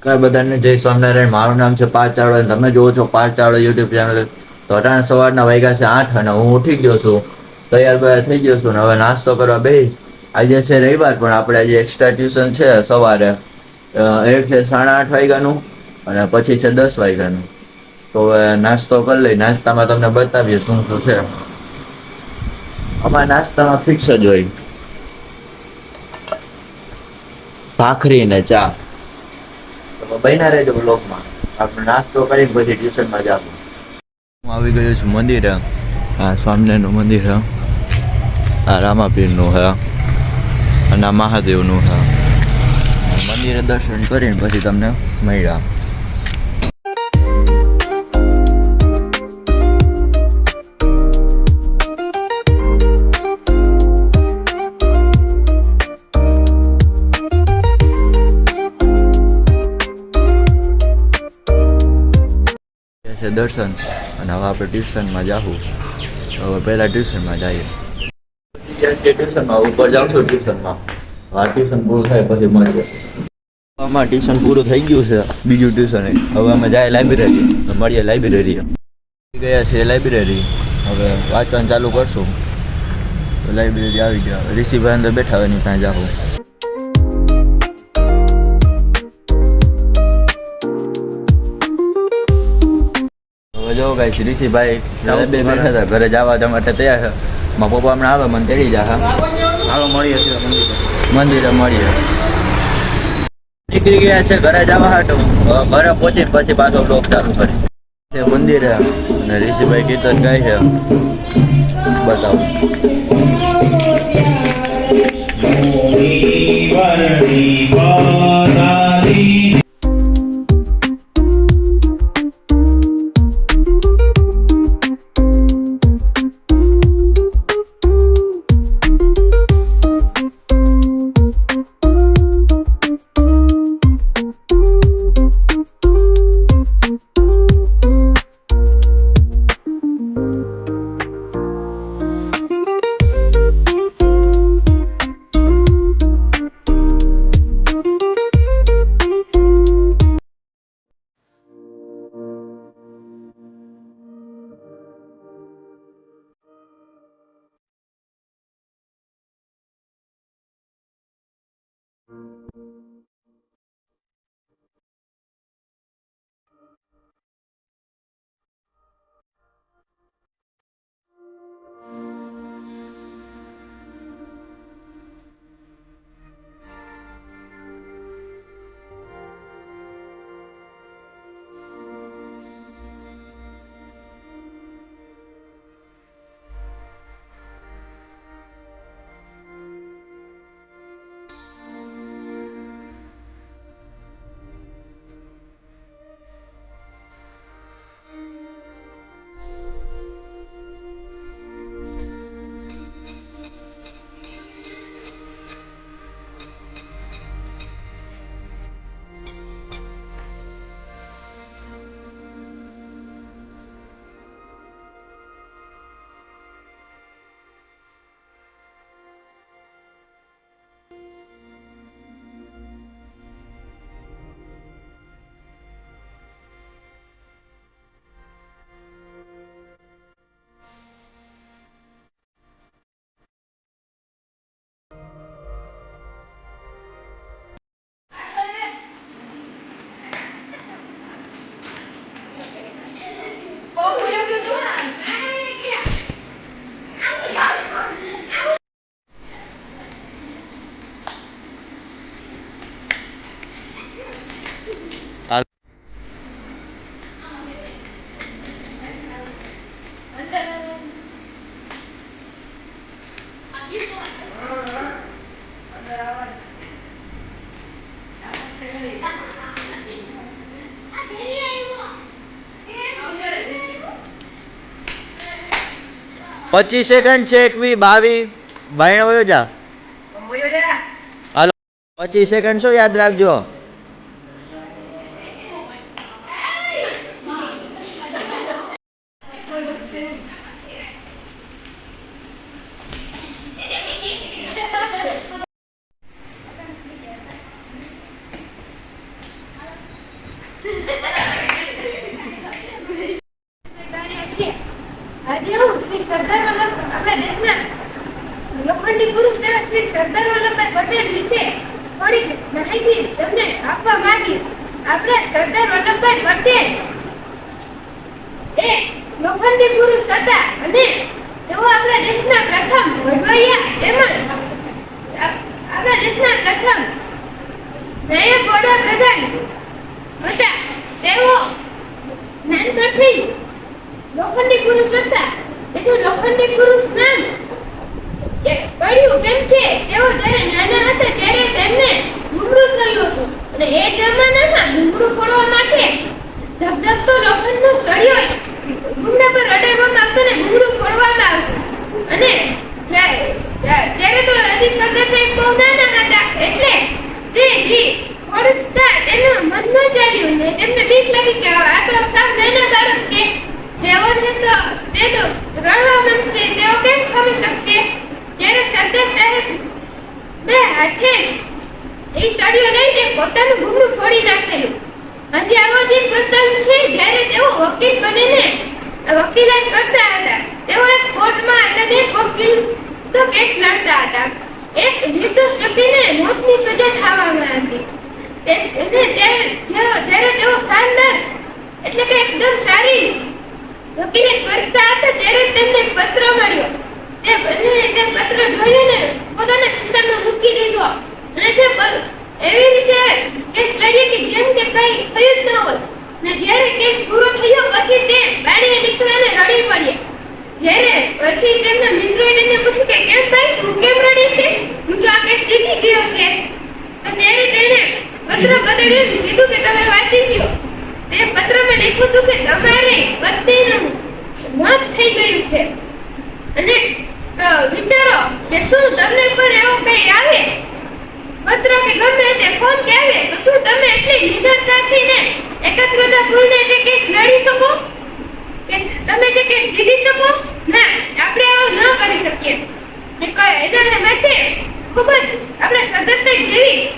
નમસ્કાર બધાને જય સ્વામિનારાયણ. મારું નામ છે પાર્થ ચાવડા. અને તમે જુઓ છો પાર્થ ચાવડા યુટ્યુબ ચેનલ તો અટાણા સવારના વાગ્યા છે આઠ અને હું ઉઠી ગયો છું. તૈયાર થઈ ગયો છું ને હવે નાસ્તો કરવા બે આજે છે રવિવાર, પણ આપણે આજે એક્સ્ટ્રા ટ્યુશન છે સવારે. એક છે સાડા આઠ વાગ્યાનું અને પછી છે દસ વાગ્યાનું. તો હવે નાસ્તો કરી લઈ. નાસ્તામાં તમને બતાવીએ શું શું છે. અમારા નાસ્તામાં ફિક્સ જ હોય. ભાખરી ને ચા. તો બન્યા રહેજો બ્લોગમાં આપણે નાસ્તો કરીને પછી ટ્યુશનમાં જાવું હું આવી ગયો છું મંદિર. આ સ્વામિનારાયણનું મંદિર આ રામાપીરનું હા અને આ મહાદેવનું હા મંદિરે દર્શન કરીને પછી તમને મળ્યા. દર્શન અને હવે આપણે ટ્યુશનમાં જાવું હવે પહેલાં ટ્યુશનમાં જઈએ. ટ્યુશનમાં ઉપર જાઉં છું ટ્યુશનમાં. આ ટ્યુશન પૂરું થાય પછી મળીએ. અમારું ટ્યુશન પૂરું થઈ ગયું છે. બીજું ટ્યુશન. હવે અમે જાય લાઇબ્રેરી. મળીએ લાઇબ્રેરી. ગયા છે લાઇબ્રેરી. હવે વાંચવાનું ચાલુ કરશું. લાઇબ્રેરી આવી ગયા. ઋષિભાઈ અંદર બેઠા હોય એની ત્યાં જાઉં જો ગાઈસ ઋષિભાઈ બે બેઠા હતા ઘરે જવા માટે તૈયાર છે. મારા પપ્પા હમણાં આવે મને તેડી જા હાલો મળીએ છીએ મંદિરે. મંદિરે મળીએ. નીકળી ગયા છે ઘરે જવા હાટું. ઘરે પહોંચી પછી પાછો બ્લોક ચાલુ કરી છે મંદિરે. અને ઋષિભાઈ કીર્તન ગાય છે. બતાવું. પચીસ સેકન્ડ છે એકવી બાવી. ભાઈ વયો જા. હાલો. પચીસ સેકન્ડ શું યાદ રાખજો? આજે હું શ્રી સરદાર વલ્લભ આપણા દેશના લોખંડી પુરુષ એવા શ્રી સરદાર વલ્લભભાઈ પટેલ વિશે થોડીક માહિતી તમને આપવા માંગીશ. આપણા સરદાર વલ્લભભાઈ પટેલ એ લોખંડી પુરુષ હતા અને તેઓ આપણા દેશના પ્રથમ વડવૈયા તેમજ આપણા દેશના પ્રથમ નાયક વડાપ્રધાન હતા. તેઓ નાનપણથી લોખંડી પુરુષ હતા તેનું લોખંડી પુરુષ નામ કે પડ્યું કેમ કે તેઓ જ્યારે નાના હતા ત્યારે તેમને ગુમડું થયું હતું. અને એ જમાનામાં ગુમડું ફોડવા માટે ધગધગતો લોખંડનો સળિયો ગુમડા પર અડાડવામાં આવતો ને ગુમડું ફોડવામાં આવતું અને ત્યા- ત્યા- ત્યારે તો હજી સરદાર સાહેબ બહુ નાના હતા એટલે તે જી ફોડતા તેનું મન ન ચાલ્યું ને તેમને બીક લાગી કે આ તો સાવ નાના બાળક છે તેઓને તો તે તો રડવા માંડશે તેઓ કેમ ખમી શકશે ત્યારે સરદાર સાહેબ બે હાથે એ સળિયો લઈને પોતાનું ગુમડું ફોડી નાખેલું. હજી આવો જે પ્રસંગ છે, જ્યારે તેઓ વકીલ બનીને વકીલાત કરતા હતા, તેઓ એક કોર્ટમાં હતા ને વકીલ તો કેસ લડતા હતા. એક નિર્દોષ વ્યક્તિને મોતની સજા થવામાં હતી. તે- અને ત્યારે, જ્યારે તેઓ શાનદાર, એટલે કે એકદમ સારી વકીલાત કરતા હતા, ત્યારે તેમને પત્ર મળ્યો. તે બંને તે પત્ર જોઈને પોતાને ખિસ્સામાં મૂકી દીધો. અને તે એવી રીતે કેસ લડી કે જેમ કે કંઈ થયું જ ન હોય. ને જ્યારે કેસ પૂરો થયો પછી તે બારીએ અને રડી પડ્યા જ્યારે પછી તેમના મિત્રોએ તેમને પૂછ્યું કે, કેમ ભાઈ, તું કેમ રડે છે? હું તો આ કેસ જીતી ગયો છે. તો ત્યારે તેણે પત્ર બદલીને કીધું કે, તમે વાંચી લ્યો. તે પત્રમાં લખ્યું હતું કે, તમારી પત્નીનું મોત થઈ ગયું છે. અને અ, વિચારો કે શું તમને પણ એવો કંઈ આવે? પત્ર કે ગમે તે ફોન કે આવે તો શું તમે એટલી નિડરતાથી ને એકાગ્રતાપૂર્ણ તે કેસ લડી શકો? કે તમે તે કેસ જીતી શકો? ના આપણે આવું ન કરી શકીએ. ને ક- એના માટે ખૂબ જ આપણે સદસ્ય જેવી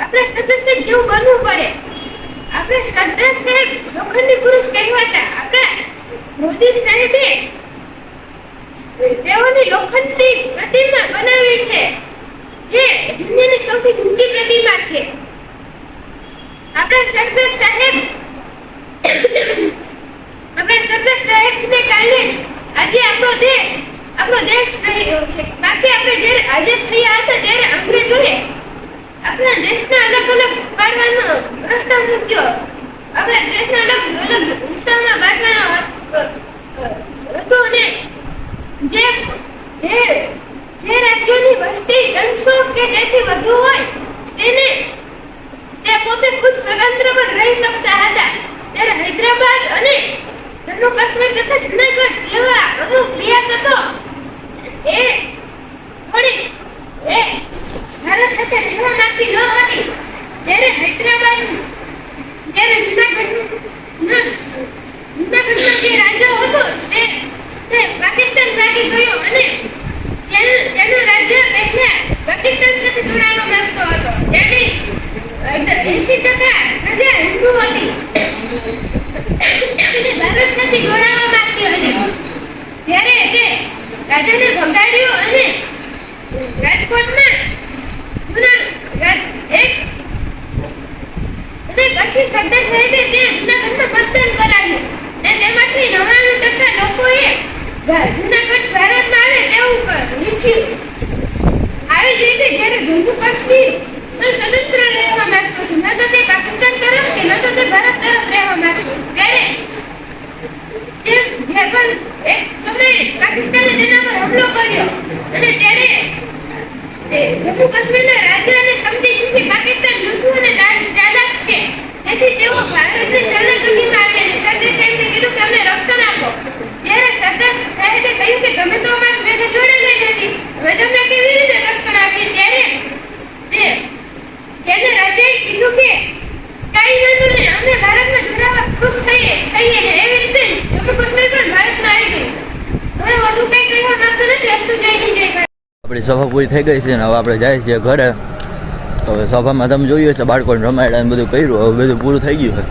આપણે સદસ્ય જેવું બનવું પડે. આપણે સદસ્ય લોખંડી પુરુષ કહેવાતા આપણા મોદી સાહેબે તેઓની લોખંડની પ્રતિમા બનાવી છે, જે દુનિયાની સૌથી ઊંચી પ્રતિમા છે. આપણા સરદાર સાહેબ, આપણા સરદાર સાહેબને કારણે આજે આપણો દેશ આપણો દેશ રહ્યો છે. બાકી આપણે જ્યારે આઝાદ થયા હતા ત્યારે અંગ્રેજોએ આપણા દેશને અલગ અલગ પાડવાનો પ્રસ્તાવ મૂક્યો. આપણા દેશને અલગ અલગ હિસ્સામાં બાંટવાનો અને જે જે જે રાજ્યોની વસ્તી ત્રણસો કે તેથી વધુ હોય, તેને તે પોતે ખુદ સ્વતંત્ર પણ રહી શકતા હતા. ત્યારે હૈદરાબાદ અને જમ્મુ કાશ્મીર તથા જુનાગઢ જેવા અમુક પ્રયાસ હતો એ થોડી એ ભારત સાથે રહેવા માંગતી ન હતી ત્યારે હૈદરાબાદ ત્યારે જુનાગઢના જુનાગઢનો જે રાજા હતો તે તે પાકિસ્તાન ભાગી ગયો અને ત્યાંનું ત્યાંનું રાજ્ય પહેલા પાકિસ્તાન સાથે જોડાવા માંગતો હતો ત્યાંની એસી ટકા પ્રજા હિન્દુ હતી અને ભારત સાથે જોડાવા માંગતી હતી ત્યારે તે રાજાને ભગાડ્યો અને રાજકોટમાં જૂના રાજ- એક અને પછી સરદાર સાહેબે ત્યાં જૂનાગઢમાં મતદાન કરાવ્યું અને તેમાંથી નવ્વાણું ટકા લોકોએ ભા- જૂનાગઢ ભારતમાં આવે તેવું કર. નીચી. આવી જ રીતે જ્યારે જમ્મુ કાશ્મીર પણ સ્વતંત્ર રહેવા માંગતું હતું. ન તો તે પાકિસ્તાન તરફ કે ન તો તે ભારત તરફ રહેવા માંગતું ત્યારે તે જે પણ એક સમયે પાકિસ્તાને તેના પર હુમલો કર્યો અને ત્યારે તે જમ્મુ કાશ્મીરના રાજાને સમજી ચૂકી પાકિસ્તાન લૂંટવું અને ચાલ- ચાલાક છે. તેથી તેઓ ભારતની શરણાગતિમાં આવ્યા અને સરદાર સાહેબને કીધું કે અમને રક્ષણ આપો. ત્યારે સાહેબે કહ્યું કે તમે તો અમારા ભેગા જોડેલા નથી હવે તમને કેવી રીતે રક્ષણ આપીએ ત્યારે? તે તેને રાજાએ કીધું કે, કાંઈ વાંધો નહીં, અમે ભારતમાં જોડાવા ખુશ થઈએ થઈએ ને એવી રીતે જમ્મુ કાશ્મીર પણ ભારતમાં આવી ગયું. હવે વધુ કંઈ કહેવા માંગતો નથી, અસ્તુ જય હિન્દ, જય આપણી સભા પૂરી થઈ ગઈ છે ને હવે આપણે જઈએ છીએ ઘરે. હવે સભામાં તમે જોયું હશે, બાળકોને એમ બધું કર્યું, હવે બધું પૂરું થઈ ગયું છે.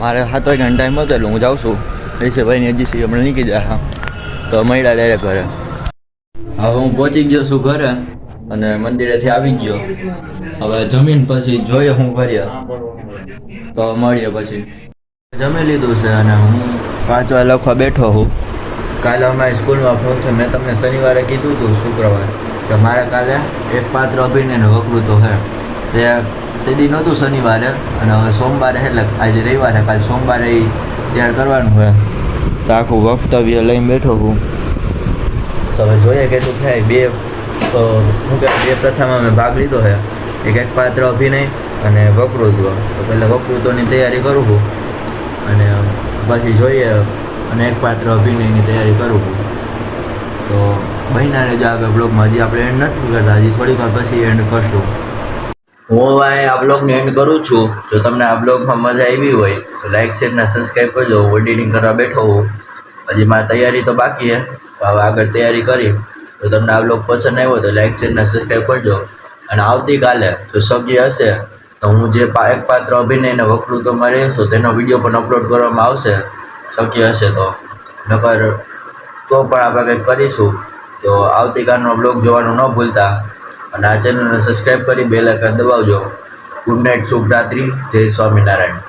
મારે સાત વાગ્યાનો ટાઈમ હતો એટલે હું જાઉં છું. ભાઈની હજી હમણાં નીકળી જાય. હા તો મળ્યા ત્યારે ઘરે. હવે હું પહોંચી ગયો છું ઘરે અને મંદિરેથી આવી ગયો. હવે જમીન પછી જોઈએ હું કરીએ તો મળીએ પછી. જમી લીધું છે અને હું વાંચવા લખવા બેઠો છું કાલે અમારી સ્કૂલમાં ફંક્શન મેં તમને શનિવારે કીધું હતું શુક્રવાર કે મારે કાલે એક પાત્ર અભિનયને વકૃતો છે તે તે દી નહોતું શનિવારે અને હવે સોમવારે એટલે આજે રવિવારે. કાલે સોમવારે એ તૈયાર કરવાનું હોય તો આખું વક્તવ્ય લઈને બેઠો છું. તો હવે જોઈએ કેટલું થાય. બે હું કે બે પ્રથામાં મેં ભાગ લીધો છે. એક એક પાત્ર અભિનય અને વકૃત્વ તો પહેલાં વકૃત્વની તૈયારી કરું છું અને પછી જોઈએ અને એક પાત્ર અભિનયની તૈયારી કરું છું. તો મહિનાને રહેજો આગળ બ્લોગમાં હજી આપણે એન્ડ નથી કરતા. હજી થોડીક વાર પછી એન્ડ કરશું. હું આ બ્લોગને એન્ડ કરું છું. જો તમને આ બ્લોગમાં મજા આવી હોય, તો લાઇક શેર ને સબસ્ક્રાઈબ કરજો. હું એડિટિંગ કરવા બેઠો હું હજી મારી તૈયારી તો બાકી છે. હવે આગળ તૈયારી કરી. તો તમને આ બ્લોગ પસંદ આવ્યો તો લાઇક શેર ને સબસ્ક્રાઈબ કરજો. અને આવતીકાલે જો શક્ય હશે, તો હું જે એક પાત્ર અભિનયને વકૃત્વમાં રહેશું તેનો વીડિયો પણ અપલોડ કરવામાં આવશે. શક્ય હશે તો. નકર તો પણ આપણે કંઈક કરીશું. તો આવતીકાલનો બ્લોગ જોવાનું ન ભૂલતા. અને આ ચેનલને સબસ્ક્રાઈબ કરી બેલ આઇકન દબાવજો. ગુડ નાઇટ શુભ રાત્રિ. જય સ્વામિનારાયણ.